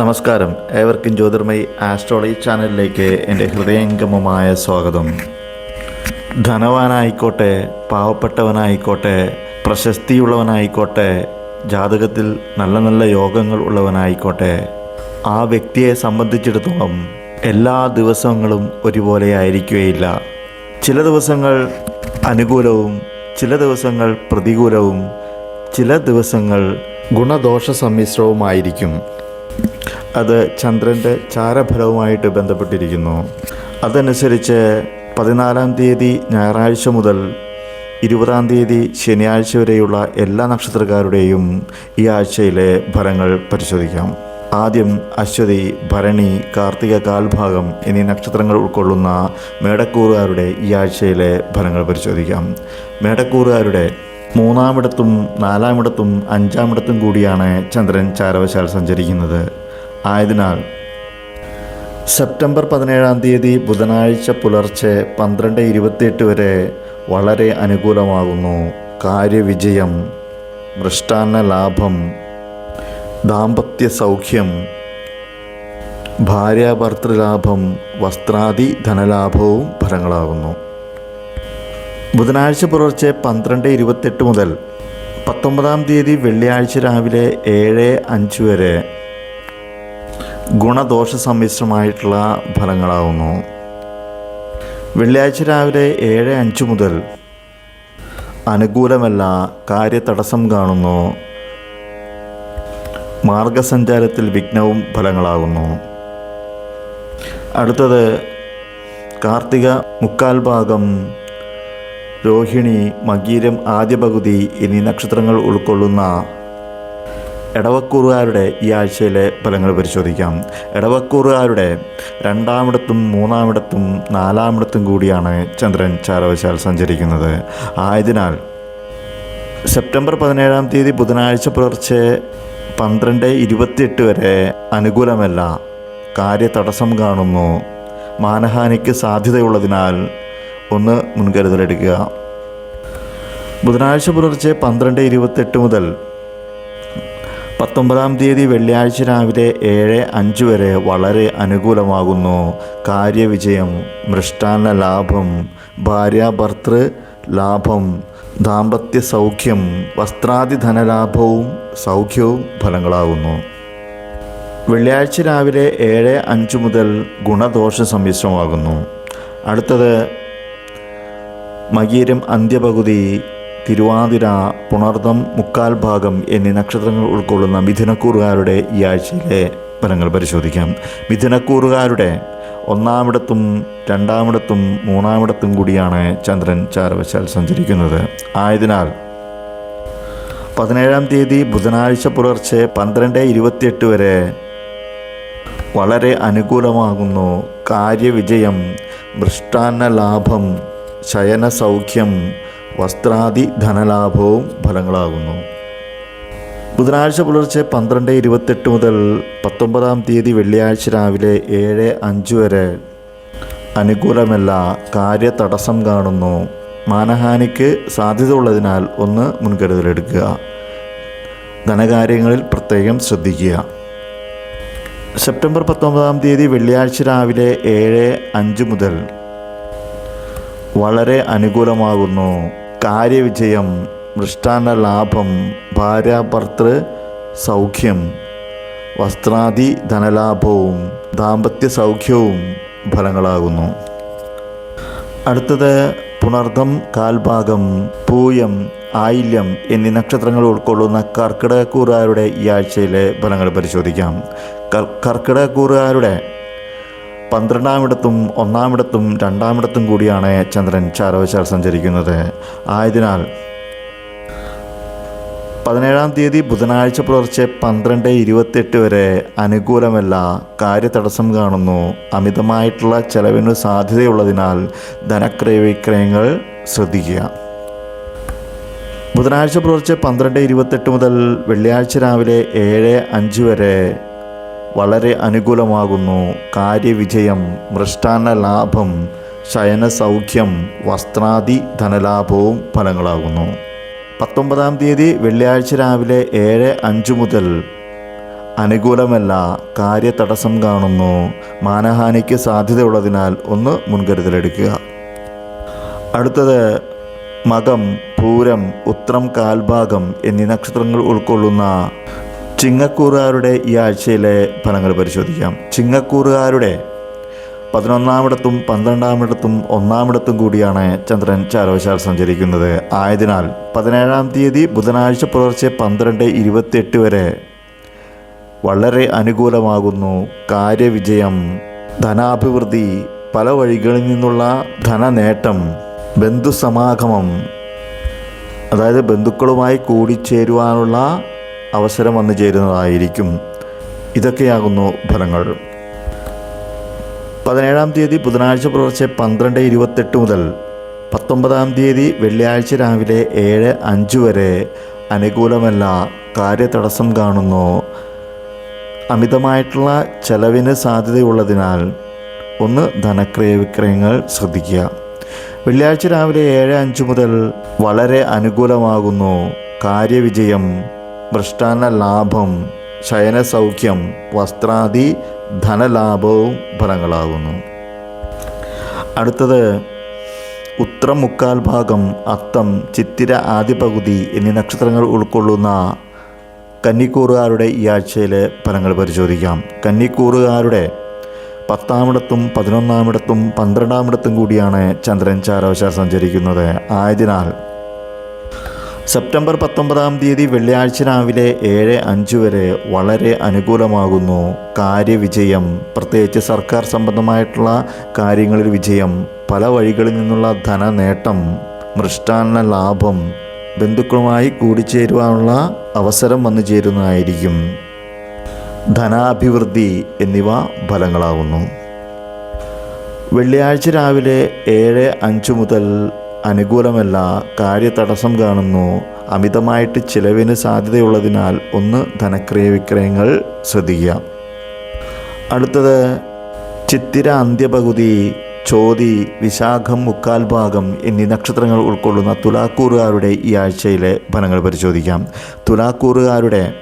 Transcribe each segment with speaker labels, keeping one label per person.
Speaker 1: നമസ്കാരം. ഏവർക്കും ജ്യോതിർമയി ആസ്ട്രോളജി ചാനലിലേക്ക് എന്റെ ഹൃദയംഗമമായ സ്വാഗതം. ധനവാനായിക്കോട്ടെ പാവപ്പെട്ടവനായിക്കോട്ടെ പ്രശസ്തിയുള്ളവനായിക്കോട്ടെ ജാതകത്തിൽ നല്ല നല്ല യോഗങ്ങൾ ഉള്ളവനായിക്കോട്ടെ ആ വ്യക്തിയെ സംബന്ധിച്ചിടത്തോളം എല്ലാ ദിവസങ്ങളും ഒരുപോലെ ആയിരിക്കുകയില്ല. ചില ദിവസങ്ങൾ അനുകൂലവും ചില ദിവസങ്ങൾ പ്രതികൂലവും ചില ദിവസങ്ങൾ ഗുണദോഷ സമ്മിശ്രവുമായിരിക്കും അത് ചന്ദ്രന്റെ ചാരഫലവുമായിട്ട് ബന്ധപ്പെട്ടിരിക്കുന്നു. അതനുസരിച്ച് പതിനാലാം തീയതി ഞായറാഴ്ച മുതൽ ഇരുപതാം തീയതി ശനിയാഴ്ച വരെയുള്ള എല്ലാ നക്ഷത്രക്കാരുടെയും ഈ ആഴ്ചയിലെ ഫലങ്ങൾ പരിശോധിക്കാം. ആദ്യം അശ്വതി ഭരണി കാർത്തിക കാൽഭാഗം എന്നീ നക്ഷത്രങ്ങൾ ഉൾക്കൊള്ളുന്ന മേടക്കൂറുകാരുടെ ഈ ആഴ്ചയിലെ ഫലങ്ങൾ പരിശോധിക്കാം. മേടക്കൂറുകാരുടെ മൂന്നാമിടത്തും നാലാമിടത്തും അഞ്ചാമിടത്തും കൂടിയാണ് ചന്ദ്രൻ ചാരവശാൽ സഞ്ചരിക്കുന്നത്. ആയതിനാൽ സെപ്റ്റംബർ പതിനേഴാം തീയതി ബുധനാഴ്ച പുലർച്ചെ പന്ത്രണ്ട് ഇരുപത്തിയെട്ട് വരെ വളരെ അനുകൂലമാകുന്നു. കാര്യവിജയം മൃഷ്ടാന്ന ലാഭം ദാമ്പത്യ സൗഖ്യം ഭാര്യാഭർത്തൃലാഭം വസ്ത്രാദി ധനലാഭവും ഫലങ്ങളാകുന്നു. ബുധനാഴ്ച പുലർച്ചെ പന്ത്രണ്ട് ഇരുപത്തെട്ട് മുതൽ പത്തൊമ്പതാം തീയതി വെള്ളിയാഴ്ച രാവിലെ ഏഴ് അഞ്ച് വരെ ഗുണദോഷ സമ്മിശ്രമായിട്ടുള്ള ഫലങ്ങളാവുന്നു. വെള്ളിയാഴ്ച രാവിലെ ഏഴ് അഞ്ച് മുതൽ അനുകൂലമല്ല കാര്യതടസ്സം കാണുന്നു. മാർഗസഞ്ചാരത്തിൽ വിഘ്നവും ഫലങ്ങളാകുന്നു അടുത്തത് കാർത്തിക മുക്കാൽ ഭാഗം രോഹിണി മകീരം ആദ്യ പകുതി എന്നീ നക്ഷത്രങ്ങൾ ഉൾക്കൊള്ളുന്ന എടവക്കൂറുകാരുടെ ഈ ആഴ്ചയിലെ ഫലങ്ങൾ പരിശോധിക്കാം. ഇടവക്കൂറുകാരുടെ രണ്ടാമിടത്തും മൂന്നാമിടത്തും നാലാമിടത്തും കൂടിയാണ് ചന്ദ്രൻ ചാരവശാൽ സഞ്ചരിക്കുന്നത്. ആയതിനാൽ സെപ്റ്റംബർ പതിനേഴാം തീയതി ബുധനാഴ്ച പുലർച്ചെ പന്ത്രണ്ട് ഇരുപത്തിയെട്ട് വരെ അനുകൂലമല്ല. കാര്യതടസ്സം കാണുന്നു. മാനഹാനിക്ക് സാധ്യതയുള്ളതിനാൽ ഒന്ന് മുൻകരുതലെടുക്കുക. ബുധനാഴ്ച പുലർച്ചെ പന്ത്രണ്ട് ഇരുപത്തെട്ട് മുതൽ പത്തൊമ്പതാം തീയതി വെള്ളിയാഴ്ച രാവിലെ ഏഴ് അഞ്ച് വരെ വളരെ അനുകൂലമാകുന്നു. കാര്യവിജയം മൃഷ്ടാന്ന ലാഭം ഭാര്യാഭർത്തൃ ലാഭം ദാമ്പത്യ സൗഖ്യം വസ്ത്രാദി ധനലാഭവും സൗഖ്യവും ഫലങ്ങളാകുന്നു. വെള്ളിയാഴ്ച രാവിലെ ഏഴ് അഞ്ച് മുതൽ ഗുണദോഷ സമ്മിശ്രമാകുന്നു. അടുത്തത് മകീരം അന്ത്യപകുതി തിരുവാതിര പുണർദം മുക്കാൽ ഭാഗം എന്നീ നക്ഷത്രങ്ങൾ ഉൾക്കൊള്ളുന്ന മിഥുനക്കൂറുകാരുടെ ഈ ആഴ്ചയിലെ ഫലങ്ങൾ പരിശോധിക്കാം. മിഥുനക്കൂറുകാരുടെ ഒന്നാമിടത്തും രണ്ടാമിടത്തും മൂന്നാമിടത്തും കൂടിയാണ് ചന്ദ്രൻ ചാരവശാൽ സഞ്ചരിക്കുന്നത്. ആയതിനാൽ പതിനേഴാം തീയതി ബുധനാഴ്ച പുലർച്ചെ പന്ത്രണ്ട് ഇരുപത്തിയെട്ട് വരെ വളരെ അനുകൂലമാകുന്നു. കാര്യവിജയം മൃഷ്ടാന്ന ലാഭം ശയന സൗഖ്യം വസ്ത്രാദി ധനലാഭവും ഫലങ്ങളാകുന്നു. ബുധനാഴ്ച പുലർച്ചെ പന്ത്രണ്ട് ഇരുപത്തെട്ട് മുതൽ പത്തൊമ്പതാം തീയതി വെള്ളിയാഴ്ച രാവിലെ ഏഴ് അഞ്ച് വരെ അനുകൂലമല്ല കാര്യതടസ്സം കാണുന്നു. മാനഹാനിക്ക് സാധ്യത ഉള്ളതിനാൽ ഒന്ന് മുൻകരുതലെടുക്കുക. ധനകാര്യങ്ങളിൽ പ്രത്യേകം ശ്രദ്ധിക്കുക. സെപ്റ്റംബർ പത്തൊമ്പതാം തീയതി വെള്ളിയാഴ്ച രാവിലെ ഏഴ് അഞ്ച് മുതൽ വളരെ അനുകൂലമാകുന്നു. കാര്യവിജയം മൃഷ്ടാന്ന ലാഭം ഭാര്യാഭർത്തൃ സൗഖ്യം വസ്ത്രാദി ധനലാഭവും ദാമ്പത്യ സൗഖ്യവും ഫലങ്ങളാകുന്നു. അടുത്തത് പുണർദം കാൽഭാഗം പൂയം ആയില്യം എന്നീ നക്ഷത്രങ്ങൾ ഉൾക്കൊള്ളുന്ന കർക്കിടകക്കൂറുകാരുടെ ഈ ആഴ്ചയിലെ ഫലങ്ങൾ പരിശോധിക്കാം. കർ കർക്കിടകക്കൂറുകാരുടെ പന്ത്രണ്ടാമിടത്തും ഒന്നാമിടത്തും രണ്ടാമിടത്തും കൂടിയാണ് ചന്ദ്രൻ ചാരവശാൽ സഞ്ചരിക്കുന്നത്. ആയതിനാൽ പതിനേഴാം തീയതി ബുധനാഴ്ച പുലർച്ചെ പന്ത്രണ്ട് ഇരുപത്തെട്ട് വരെ അനുകൂലമല്ല കാര്യതടസ്സം കാണുന്നു. അമിതമായിട്ടുള്ള ചെലവിന് സാധ്യതയുള്ളതിനാൽ ധനക്രയവിക്രയങ്ങൾ ശ്രദ്ധിക്കുക. ബുധനാഴ്ച പുലർച്ചെ പന്ത്രണ്ട് ഇരുപത്തെട്ട് മുതൽ വെള്ളിയാഴ്ച രാവിലെ ഏഴ് അഞ്ച് വരെ വളരെ അനുകൂലമാകുന്നു. കാര്യവിജയം മൃഷ്ടാന്ന ലാഭം ശയന സൗഖ്യം വസ്ത്രാദി ധനലാഭവും ഫലങ്ങളാകുന്നു. പത്തൊമ്പതാം തീയതി വെള്ളിയാഴ്ച രാവിലെ ഏഴ് അഞ്ച് മുതൽ അനുകൂലമല്ല കാര്യതടസ്സം കാണുന്നു. മാനഹാനിക്ക് സാധ്യതയുള്ളതിനാൽ ഒന്ന് മുൻകരുതലെടുക്കുക. അടുത്തത് മകം പൂരം ഉത്രം കാൽഭാഗം എന്നീ നക്ഷത്രങ്ങൾ ഉൾക്കൊള്ളുന്ന ചിങ്ങക്കൂറുകാരുടെ ഈ ആഴ്ചയിലെ ഫലങ്ങൾ പരിശോധിക്കാം. ചിങ്ങക്കൂറുകാരുടെ പതിനൊന്നാമിടത്തും പന്ത്രണ്ടാമിടത്തും ഒന്നാമിടത്തും കൂടിയാണ് ചന്ദ്രൻ ചാരവശാൽ സഞ്ചരിക്കുന്നത്. ആയതിനാൽ പതിനേഴാം തീയതി ബുധനാഴ്ച പുലർച്ചെ പന്ത്രണ്ട് ഇരുപത്തിയെട്ട് വരെ വളരെ അനുകൂലമാകുന്നു. കാര്യവിജയം ധനാഭിവൃദ്ധി പല വഴികളിൽ നിന്നുള്ള ധനനേട്ടം ബന്ധുസമാഗമം അതായത് ബന്ധുക്കളുമായി കൂടിച്ചേരുവാനുള്ള അവസരം വന്നു ചേരുന്നതായിരിക്കും. ഇതൊക്കെയാകുന്നു ഫലങ്ങൾ. പതിനേഴാം തീയതി ബുധനാഴ്ച പുലർച്ചെ പന്ത്രണ്ട് ഇരുപത്തെട്ട് മുതൽ പത്തൊമ്പതാം തീയതി വെള്ളിയാഴ്ച രാവിലെ ഏഴ് അഞ്ച് വരെ അനുകൂലമല്ല കാര്യതടസ്സം കാണുന്നു. അമിതമായിട്ടുള്ള ചെലവിന് സാധ്യതയുള്ളതിനാൽ ഒന്ന് ധനക്രയ വിക്രയങ്ങൾ ശ്രദ്ധിക്കുക. വെള്ളിയാഴ്ച രാവിലെ ഏഴ് അഞ്ച് മുതൽ വളരെ അനുകൂലമാകുന്നു. കാര്യവിജയം മൃഷ്ടാന്ന ലാഭം ശയനസൗഖ്യം വസ്ത്രാദി ധനലാഭവും ഫലങ്ങളാകുന്നു. അടുത്തത് ഉത്രമുക്കാൽ ഭാഗം അത്തം ചിത്തിര ആദ്യ പകുതി എന്നീ നക്ഷത്രങ്ങൾ ഉൾക്കൊള്ളുന്ന കന്നിക്കൂറുകാരുടെ ഈ ആഴ്ചയിലെ ഫലങ്ങൾ പരിശോധിക്കാം. കന്നിക്കൂറുകാരുടെ പത്താമിടത്തും പതിനൊന്നാമിടത്തും പന്ത്രണ്ടാമിടത്തും കൂടിയാണ് ചന്ദ്രൻ ചാരവശ സഞ്ചരിക്കുന്നത്. ആയതിനാൽ സെപ്റ്റംബർ പത്തൊമ്പതാം തീയതി വെള്ളിയാഴ്ച രാവിലെ ഏഴ് അഞ്ച് വരെ വളരെ അനുകൂലമാകുന്നു. കാര്യവിജയം. പ്രത്യേകിച്ച് സർക്കാർ സംബന്ധമായിട്ടുള്ള കാര്യങ്ങളിൽ വിജയം. പല വഴികളിൽ നിന്നുള്ള ധനനേട്ടം. മൃഷ്ടാന്ന ലാഭം. ബന്ധുക്കളുമായി കൂടിച്ചേരുവാനുള്ള അവസരം വന്നു ചേരുന്നതായിരിക്കും. ധനാഭിവൃദ്ധി എന്നിവ ഫലങ്ങളാകുന്നു വെള്ളിയാഴ്ച രാവിലെ ഏഴ് അഞ്ച് മുതൽ അനുകൂലമല്ല. കാര്യതടസ്സം കാണുന്നു. അമിതമായിട്ട് ചിലവിന് സാധ്യതയുള്ളതിനാൽ ഒന്ന് ധനക്രയ വിക്രയങ്ങൾ ശ്രദ്ധിക്കുക. അടുത്തത് ചിത്തിര അന്ത്യപകുതി ചോതി വിശാഖം മുക്കാൽ ഭാഗം എന്നീ നക്ഷത്രങ്ങൾ ഉൾക്കൊള്ളുന്ന തുലാക്കൂറുകാരുടെ ഈ ആഴ്ചയിലെ ഫലങ്ങൾ പരിശോധിക്കാം. തുലാക്കൂറുകാരുടെ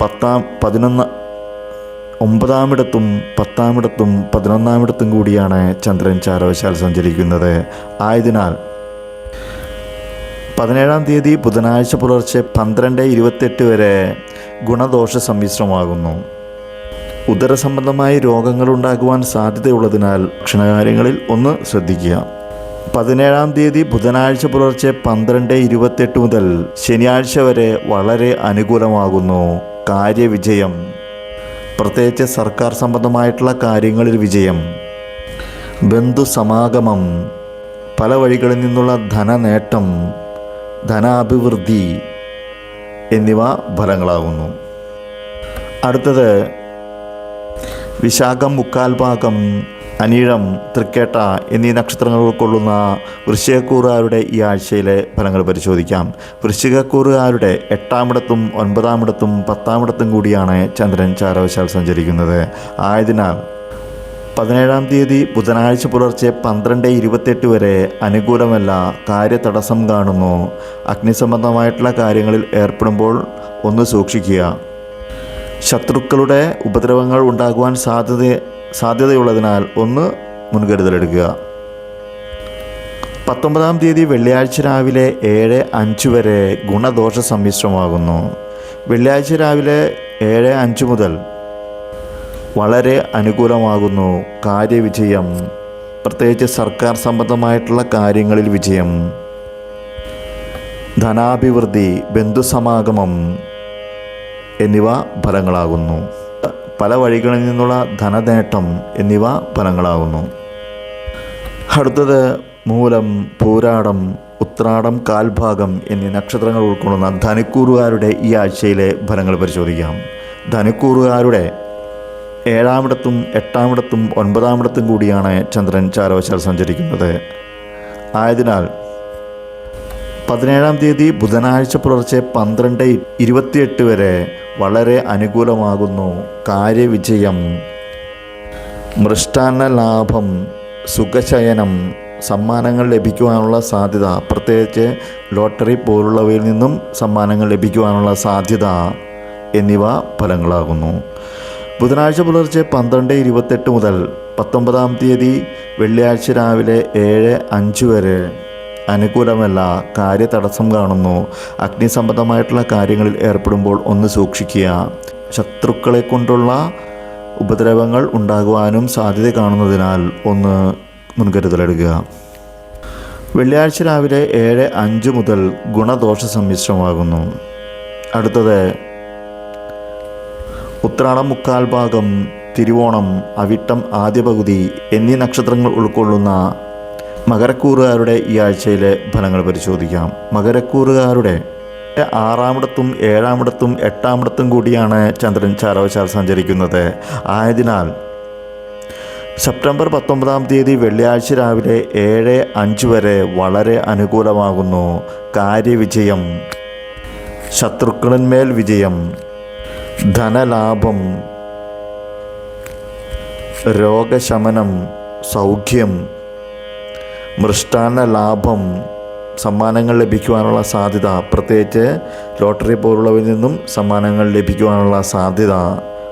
Speaker 1: പത്താം പതിനൊന്ന് ഒമ്പതാമിടത്തും പത്താമിടത്തും പതിനൊന്നാമിടത്തും കൂടിയാണ് ചന്ദ്രൻ ചാരവശാൽ സഞ്ചരിക്കുന്നത്. ആയതിനാൽ പതിനേഴാം തീയതി ബുധനാഴ്ച പുലർച്ചെ പന്ത്രണ്ട് ഇരുപത്തെട്ട് വരെ ഗുണദോഷ സമ്മിശ്രമാകുന്നു. ഉദരസംബന്ധമായ രോഗങ്ങൾ ഉണ്ടാകുവാൻ സാധ്യതയുള്ളതിനാൽ ഭക്ഷണകാര്യങ്ങളിൽ ഒന്ന് ശ്രദ്ധിക്കുക. പതിനേഴാം തീയതി ബുധനാഴ്ച പുലർച്ചെ പന്ത്രണ്ട് ഇരുപത്തെട്ട് മുതൽ ശനിയാഴ്ച വരെ വളരെ അനുകൂലമാകുന്നു. കാര്യവിജയം. പ്രത്യേകിച്ച് സർക്കാർ സംബന്ധമായിട്ടുള്ള കാര്യങ്ങളിൽ വിജയം. ബന്ധുസമാഗമം. പല വഴികളിൽ നിന്നുള്ള ധനനേട്ടം. ധനാഭിവൃദ്ധി എന്നിവ ഫലങ്ങളാകുന്നു. അടുത്തത് വിശാഖം മുക്കാൽ ഭാഗം അനീഴം തൃക്കേട്ട എന്നീ നക്ഷത്രങ്ങൾ ഉൾക്കൊള്ളുന്ന വൃശ്ചികക്കൂറുകാരുടെ ഈ ആഴ്ചയിലെ ഫലങ്ങൾ പരിശോധിക്കാം. വൃശ്ചികക്കൂറുകാരുടെ എട്ടാമിടത്തും ഒൻപതാമിടത്തും പത്താമിടത്തും കൂടിയാണ് ചന്ദ്രൻ ചാരവശാൽ സഞ്ചരിക്കുന്നത്. ആയതിനാൽ പതിനേഴാം തീയതി ബുധനാഴ്ച പുലർച്ചെ പന്ത്രണ്ട് ഇരുപത്തെട്ട് വരെ അനുകൂലമല്ല കാര്യതടസ്സം കാണുന്നു. അഗ്നിസംബന്ധമായിട്ടുള്ള കാര്യങ്ങളിൽ ഏർപ്പെടുമ്പോൾ ഒന്ന് സൂക്ഷിക്കുക. ശത്രുക്കളുടെ ഉപദ്രവങ്ങൾ ഉണ്ടാകുവാൻ സാധ്യത സാധ്യതയുള്ളതിനാൽ ഒന്ന് മുൻകരുതലെടുക്കുക. പത്തൊമ്പതാം തീയതി വെള്ളിയാഴ്ച രാവിലെ ഏഴ് അഞ്ച് വരെ ഗുണദോഷ സമ്മിശ്രമാകുന്നു വെള്ളിയാഴ്ച രാവിലെ ഏഴ് അഞ്ച് മുതൽ വളരെ അനുകൂലമാകുന്നു. കാര്യവിജയം. പ്രത്യേകിച്ച് സർക്കാർ സംബന്ധമായിട്ടുള്ള കാര്യങ്ങളിൽ വിജയം. ധനാഭിവൃദ്ധി ബന്ധുസമാഗമം എന്നിവ ഫലങ്ങളാകുന്നു. പല വഴികളിൽ നിന്നുള്ള ധനനേട്ടം എന്നിവ ഫലങ്ങളാകുന്നു. അടുത്തത് മൂലം പൂരാടം ഉത്രാടം കാൽഭാഗം എന്നീ നക്ഷത്രങ്ങൾ ഉൾക്കൊള്ളുന്ന ധനുക്കൂറുകാരുടെ ഈ ആഴ്ചയിലെ ഫലങ്ങൾ പരിശോധിക്കാം. ധനുക്കൂറുകാരുടെ ഏഴാമിടത്തും എട്ടാമിടത്തും ഒൻപതാമിടത്തും കൂടിയാണ് ചന്ദ്രൻ ചാരവശാൽ സഞ്ചരിക്കുന്നത്. ആയതിനാൽ പതിനേഴാം തീയതി ബുധനാഴ്ച പുലർച്ചെ പന്ത്രണ്ട് ഇരുപത്തിയെട്ട് വരെ വളരെ അനുകൂലമാകുന്നു കാര്യവിജയം. മൃഷ്ടാന്ന ലാഭം സുഖശയനം സമ്മാനങ്ങൾ ലഭിക്കുവാനുള്ള സാധ്യത പ്രത്യേകിച്ച് ലോട്ടറി പോലുള്ളവയിൽ നിന്നും സമ്മാനങ്ങൾ ലഭിക്കുവാനുള്ള സാധ്യത എന്നിവ ഫലങ്ങളാകുന്നു. ബുധനാഴ്ച പുലർച്ചെ പന്ത്രണ്ട് ഇരുപത്തെട്ട് മുതൽ പത്തൊമ്പതാം തീയതി വെള്ളിയാഴ്ച രാവിലെ ഏഴ് അഞ്ച് വരെ അനുകൂലമല്ല കാര്യതടസ്സം കാണുന്നു. അഗ്നിസംബന്ധമായിട്ടുള്ള കാര്യങ്ങളിൽ ഏർപ്പെടുമ്പോൾ ഒന്ന് സൂക്ഷിക്കുക. ശത്രുക്കളെ കൊണ്ടുള്ള ഉപദ്രവങ്ങൾ ഉണ്ടാകുവാനും സാധ്യത കാണുന്നതിനാൽ ഒന്ന് മുൻകരുതലെടുക്കുക. വെള്ളിയാഴ്ച രാവിലെ ഏഴ് അഞ്ച് മുതൽ ഗുണദോഷ സമ്മിശ്രമാകുന്നു. അടുത്തത് ഉത്രാടം മുക്കാൽ ഭാഗം തിരുവോണം അവിട്ടം ആദ്യ പകുതി എന്നീ നക്ഷത്രങ്ങൾ ഉൾക്കൊള്ളുന്ന മകരക്കൂറുകാരുടെ ഈ ആഴ്ചയിലെ ഫലങ്ങൾ പരിശോധിക്കാം. മകരക്കൂറുകാരുടെ ആറാമിടത്തും ഏഴാമിടത്തും എട്ടാമിടത്തും കൂടിയാണ് ചന്ദ്രൻ ചാരവശാൽ സഞ്ചരിക്കുന്നത്. ആയതിനാൽ സെപ്റ്റംബർ പത്തൊമ്പതാം തീയതി വെള്ളിയാഴ്ച രാവിലെ ഏഴ് അഞ്ച് വരെ വളരെ അനുകൂലമാകുന്നു. കാര്യവിജയം. ശത്രുക്കളിന്മേൽ വിജയം. ധനലാഭം രോഗശമനം സൗഖ്യം മൃഷ്ടാന്ന ലാഭം സമ്മാനങ്ങൾ ലഭിക്കുവാനുള്ള സാധ്യത പ്രത്യേകിച്ച് ലോട്ടറി പോലുള്ളവയിൽ നിന്നും സമ്മാനങ്ങൾ ലഭിക്കുവാനുള്ള സാധ്യത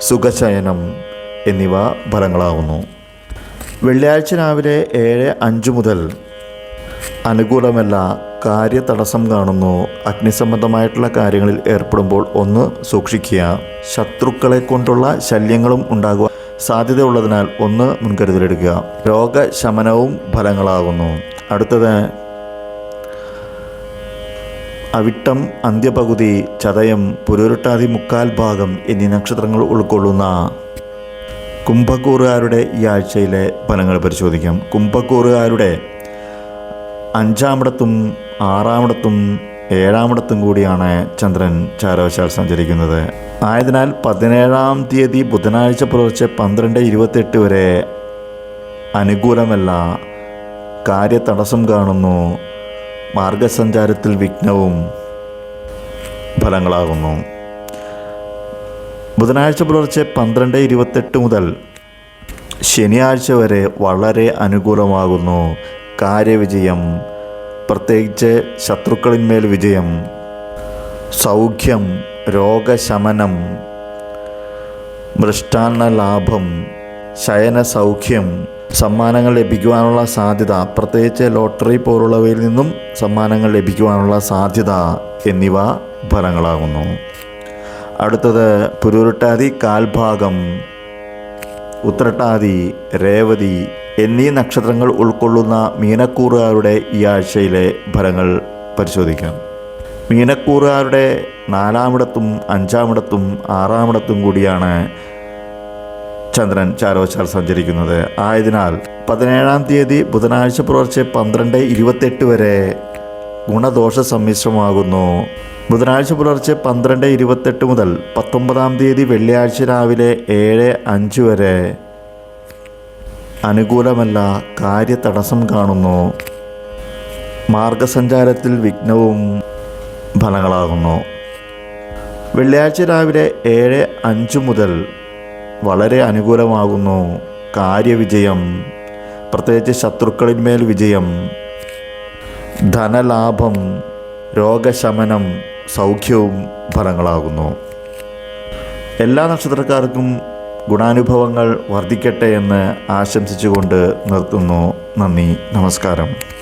Speaker 1: സുഖശയനം എന്നിവ ഫലങ്ങളാകുന്നു വെള്ളിയാഴ്ച രാവിലെ ഏഴ് അഞ്ച് മുതൽ അനുകൂലമല്ല കാര്യതടസ്സം കാണുന്നു. അഗ്നിസംബന്ധമായിട്ടുള്ള കാര്യങ്ങളിൽ ഏർപ്പെടുമ്പോൾ ഒന്ന് സൂക്ഷിക്കുക. ശത്രുക്കളെ കൊണ്ടുള്ള ശല്യങ്ങളും ഉണ്ടാകുവാൻ സാധ്യതയുള്ളതിനാൽ ഒന്ന് മുൻകരുതലെടുക്കുക. രോഗശമനവും ഫലങ്ങളാകുന്നു. അടുത്തത് അവിട്ടം അന്ത്യപകുതി ചതയം പുരുരുട്ടാതി മുക്കാൽ ഭാഗം എന്നീ നക്ഷത്രങ്ങൾ ഉൾക്കൊള്ളുന്ന കുംഭക്കൂറുകാരുടെ ഈ ആഴ്ചയിലെ ഫലങ്ങൾ പരിശോധിക്കാം. കുംഭക്കൂറുകാരുടെ അഞ്ചാമിടത്തും ആറാമിടത്തും ഏഴാമിടത്തും കൂടിയാണ് ചന്ദ്രൻ ചാരവശാൽ സഞ്ചരിക്കുന്നത്. ആയതിനാൽ പതിനേഴാം തീയതി ബുധനാഴ്ച പുലർച്ചെ പന്ത്രണ്ട് ഇരുപത്തെട്ട് വരെ അനുകൂലമല്ല. കാര്യതടസ്സം കാണുന്നു. മാർഗസഞ്ചാരത്തിൽ വിഘ്നവും ഫലങ്ങളാകുന്നു. ബുധനാഴ്ച പുലർച്ചെ പന്ത്രണ്ട് ഇരുപത്തെട്ട് മുതൽ ശനിയാഴ്ച വരെ വളരെ അനുകൂലമാകുന്നു. കാര്യവിജയം പ്രത്യേകിച്ച് ശത്രുക്കളിന്മേൽ വിജയം സൗഖ്യം രോഗശമനം മൃഷ്ടാന്ന ലാഭം ശയന സൗഖ്യം സമ്മാനങ്ങൾ ലഭിക്കുവാനുള്ള സാധ്യത പ്രത്യേകിച്ച് ലോട്ടറി പോലുള്ളവയിൽ നിന്നും സമ്മാനങ്ങൾ ലഭിക്കുവാനുള്ള സാധ്യത എന്നിവ ഫലങ്ങളാകുന്നു. അടുത്തത് പുരുരുട്ടാതി കാൽഭാഗം ഉത്രട്ടാതി രേവതി എന്നീ നക്ഷത്രങ്ങൾ ഉൾക്കൊള്ളുന്ന മീനക്കൂറുകാരുടെ ഈ ആഴ്ചയിലെ ഫലങ്ങൾ പരിശോധിക്കാം. മീനക്കൂറുകാരുടെ നാലാമിടത്തും അഞ്ചാമിടത്തും ആറാമിടത്തും കൂടിയാണ് ചന്ദ്രൻ ചാരോച്ചാർ സഞ്ചരിക്കുന്നത്. ആയതിനാൽ പതിനേഴാം തീയതി ബുധനാഴ്ച പുലർച്ചെ പന്ത്രണ്ട് ഇരുപത്തെട്ട് വരെ ഗുണദോഷ സമ്മിശ്രമാകുന്നു. ബുധനാഴ്ച പുലർച്ചെ പന്ത്രണ്ട് ഇരുപത്തെട്ട് മുതൽ പത്തൊമ്പതാം തീയതി വെള്ളിയാഴ്ച രാവിലെ ഏഴ് അഞ്ച് വരെ അനുകൂലമല്ല കാര്യതടസ്സം കാണുന്നു. മാർഗസഞ്ചാരത്തിൽ വിഘ്നവും ഫലങ്ങളാകുന്നു. വെള്ളിയാഴ്ച രാവിലെ ഏഴ് അഞ്ച് മുതൽ വളരെ അനുകൂലമാകുന്നു. കാര്യവിജയം പ്രത്യേകിച്ച് ശത്രുക്കളിന്മേൽ വിജയം ധനലാഭം രോഗശമനം സൗഖ്യവും ഫലങ്ങളാകുന്നു. എല്ലാ നക്ഷത്രക്കാർക്കും ഗുണാനുഭവങ്ങൾ വർദ്ധിക്കട്ടെ എന്ന് ആശംസിച്ചുകൊണ്ട് നിർത്തുന്നു. നന്ദി നമസ്കാരം.